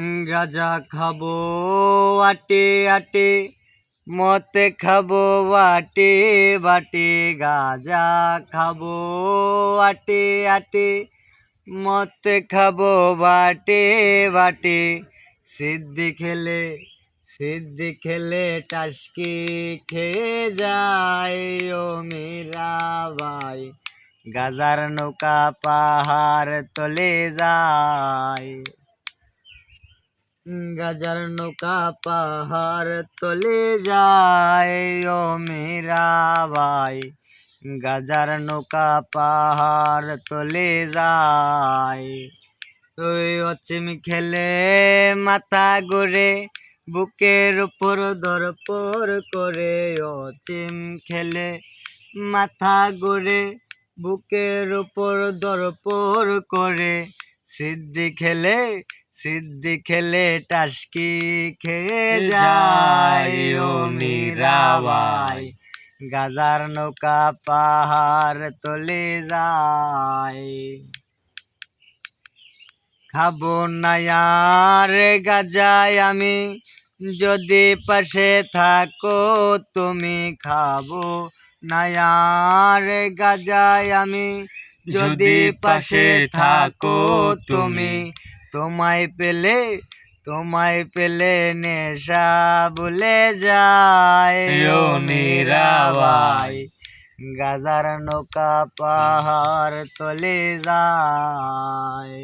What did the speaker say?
গাজা খাব, আটে আটে। মতে খাব বাটে বাটে। গাজা খাব, আটে আটে। মতে খাব, বাটে বাটে। সিদ্ধি খেলে সিদ্ধি খেলে টাসকি খেয়ে যায় ও মীরা ভাই। গাজার নৌকা পাহাড় তলে যায়। গাজার নৌকা পাহাড় তলে যায়, ও মীরা ভাই। গাজার নৌকা পাহাড় তলে যায়। ওই অচিম খেলে মাথা ঘুরে, বুকের উপর দরপর করে। অচিম খেলে মাথা ঘুরে, বুকের উপর দরপর করে। সিদ্ধি খেলে সিদ্ধি খেলে টাসকি খেয়ে যায় ও মীরা ভাই গাজার নৌকা পাহাড় তলে যায়। খাব না আর গাজায় আমি যদি পাশে থাকো তুমি খাব না আর গাজায় আমি যদি পাশে থাকো তুমি তোমায় পেলে তোমায় পেলে নেশা বলে যায়। ও মীরা গাজার নৌকা পাহাড় তলে যায়।